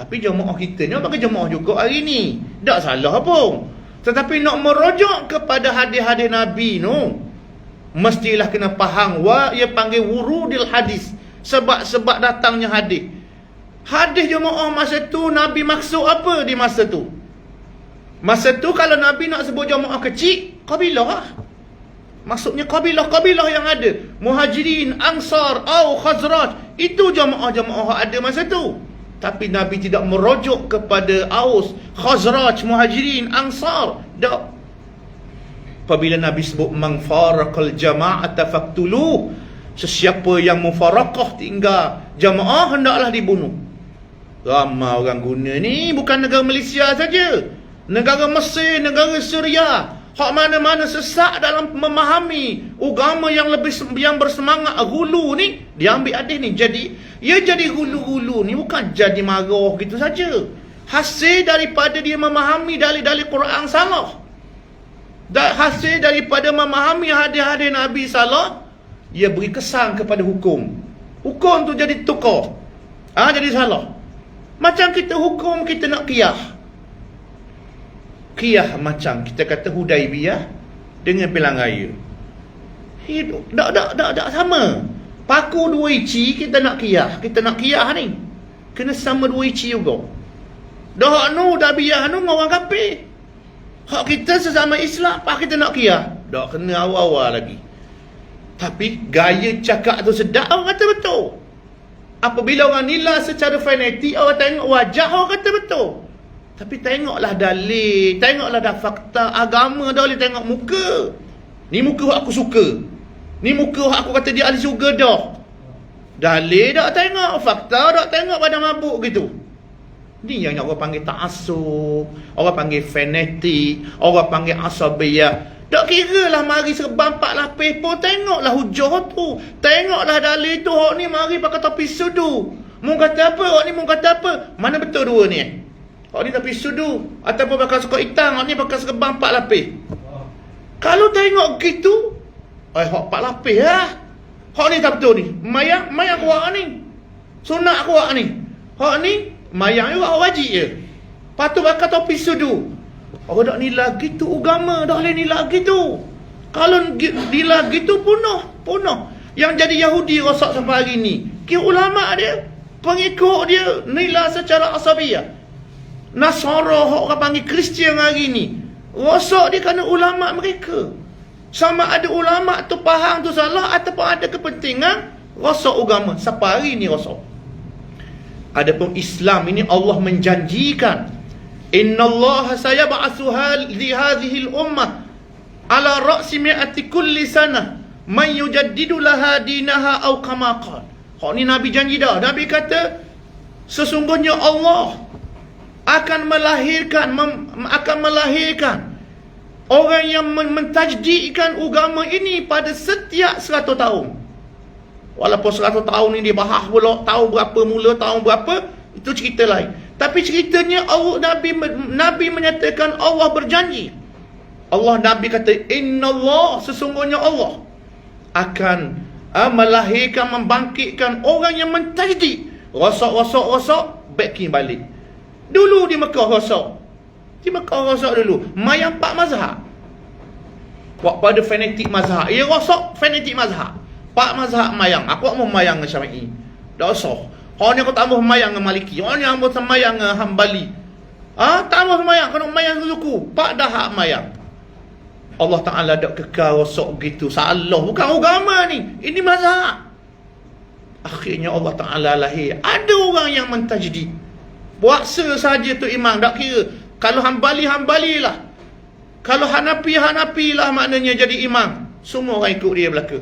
Tapi jemaah kita ni bagi jemaah juga hari ni. Tak salah pun. Tetapi nak merujuk kepada hadis-hadis Nabi tu mestilah kena faham wa ia panggil wurudil hadis sebab-sebab datangnya hadis. Hadis jemaah masa tu Nabi maksud apa di masa tu? Masa tu kalau Nabi nak sebut jemaah kecil, kabilah lah. Maksudnya kabilah-kabilah yang ada. Muhajirin, Ansar, Au, Khazraj. Itu jemaah-jemaah ada masa tu. Tapi Nabi tidak merujuk kepada Aus, Khazraj, Muhajirin, Ansar. Tak. Apabila Nabi sebut mangfarakal jama'ata faktulu. Sesiapa yang mufarakah tinggal jamaah hendaklah dibunuh. Ramai orang guna ni bukan negara Malaysia saja. Negara Mesir, negara Syria. Hak mana-mana sesak dalam memahami agama yang lebih yang bersemangat hulu ni, dia ambil hadis ni. Jadi, ia jadi hulu-hulu ni bukan jadi marah gitu saja. Hasil daripada dia memahami dalil-dalil Quran salah. Dan hasil daripada memahami hadis-hadis Nabi salah, ia beri kesan kepada hukum. Hukum tu jadi tukar. Ah ha, jadi salah. Macam kita hukum kita nak qiyah qiyah macam kita kata Hudaibiyah dengan pilihan raya. Hidup tak tak tak tak sama. Paku dua ici kita nak qiyah, kita nak qiyah ni. Kena sama dua ici juga. Dah nu dah biah nu orang kafir. Hak kita sesama Islam, pak kita nak qiyah. Tak kena awal-awal lagi. Tapi gaya cakap tu sedap orang kata betul. Apabila orang nilai secara fanatik, orang tengok wajah orang kata betul. Tapi tengoklah dalil, tengoklah dah fakta agama dah boleh tengok muka. Ni muka aku suka. Ni muka aku kata dia ahli syurga dah. Dalil tak tengok, fakta tak tengok pada mabuk gitu. Ni yang orang panggil ta'asub, orang panggil fanatik, orang panggil asabiyah. Tak kira lah mari serban empat lapis pun tengoklah hujah tu. Tengoklah dalil tu, hak ni mari pakai topi sudu. Mu kata apa, hak ni mu kata apa. Mana betul dua ni? Hak ni tapi sudu ataupun pakai suka hitam, hak ni pakai serban empat lapis. Kalau tengok gitu, eh hak empat lapis lah. Hak ni tak betul ni. Mayang, mayang kuat ni. Sunat kuat ni. Hak ni, mayang juga wajib je. Patut pakai topi sudu. Orang tak nilai gitu agama, dah boleh nilai gitu. Kalau nilai gitu punah, punah. Yang jadi Yahudi rosak sampai hari ni. Kira ulama dia, pengikut dia nilai secara asabiyah. Nasara orang panggil Kristian hari ni. Rosak dia kerana ulama mereka. Sama ada ulama tu faham tu salah ataupun ada kepentingan rosak agama. Sampai hari ni rosak. Adapun Islam ini Allah menjanjikan Inna Allah sayab'atsu li hadhihi al-ummah ala ra'si mi'ati kulli sanah man yujaddidu laha dinaha aw kama qala. Hak ni Nabi janji dah. Nabi kata sesungguhnya Allah akan melahirkan mem, akan melahirkan orang yang mentajdidkan agama ini pada setiap 100 tahun. Walaupun 100 tahun ini bahas pula tahu berapa mula tahun berapa itu cerita lain. Tapi ceritanya Allah Nabi Nabi menyatakan Allah berjanji. Allah Nabi kata innallaha sesungguhnya Allah akan uh, melahirkan membangkitkan orang yang mentajdid. Rosak-rosak-rosak backing balik. Dulu di Mekah rosak. Di Mekah rosak dulu. Mayang pak mazhab. Wak pada fanatik mazhab. Ia rosak fanatik mazhab. Pak mazhab mayang. Aku mau mayang dengan Syafi'i. Tak usah. Orang ni aku tak mau mayang dengan Maliki. Orang ni aku mau mayang dengan Hambali. Ah, ha? tak mau mayang. Kena mayang dengan suku. Pak dah hak mayang. Allah Ta'ala tak kekal rosak begitu. Salah. Bukan agama ni. Ini mazhab. Akhirnya Allah Ta'ala lahir. Ada orang yang mentajdid. Puasa saja tu imam tak kira. Kalau hambali-hambali lah. Kalau hanapi-hanapi lah maknanya jadi imam. Semua orang ikut dia belaka.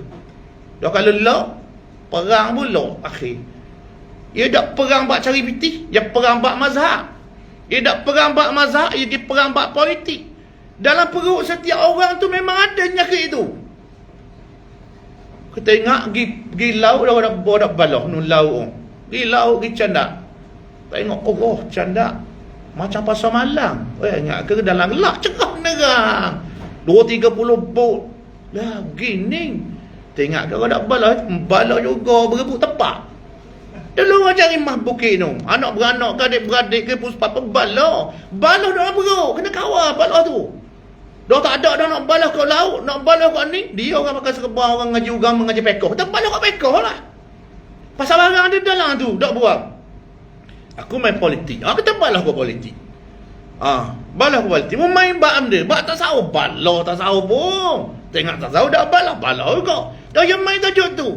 Dah kalau lah, perang pun lah akhir. Dia tak perang buat cari pitih. Dia perang buat mazhab. Dia tak perang buat mazhab. Dia perang buat politik. Dalam perut setiap orang tu memang ada nyakit itu. Kita ingat pergi, pergi laut dah ada bodak balah. Nu laut. Pergi laut pergi candak. Tengok Allah oh, canda macam pasal malam. Eh ingat ke dalam gelap cerah nerang. 2 30 bot. Lah gini. Tengok ke ada bala, bala juga berebut tepat. Dulu orang cari mah bukit tu. Anak beranak ke adik-beradik ke puspa apa bala. Bala dah. Kena kawal bala tu. Dah tak ada dah nak balas kat laut, nak balas kat ni. Dia orang pakai serba orang ngaji agama ngaji pekoh. Kita balas kat pekoh lah. Pasal barang ada dalam tu, tak buat. Aku main politik. Ah kita balas kat politik. Ah, balas kat politik. Mu main bak am dia. Bak tak sahu balas tak sahu pun. Tengok tak sahu dah balas balas juga. Dah yang main tajuk tu.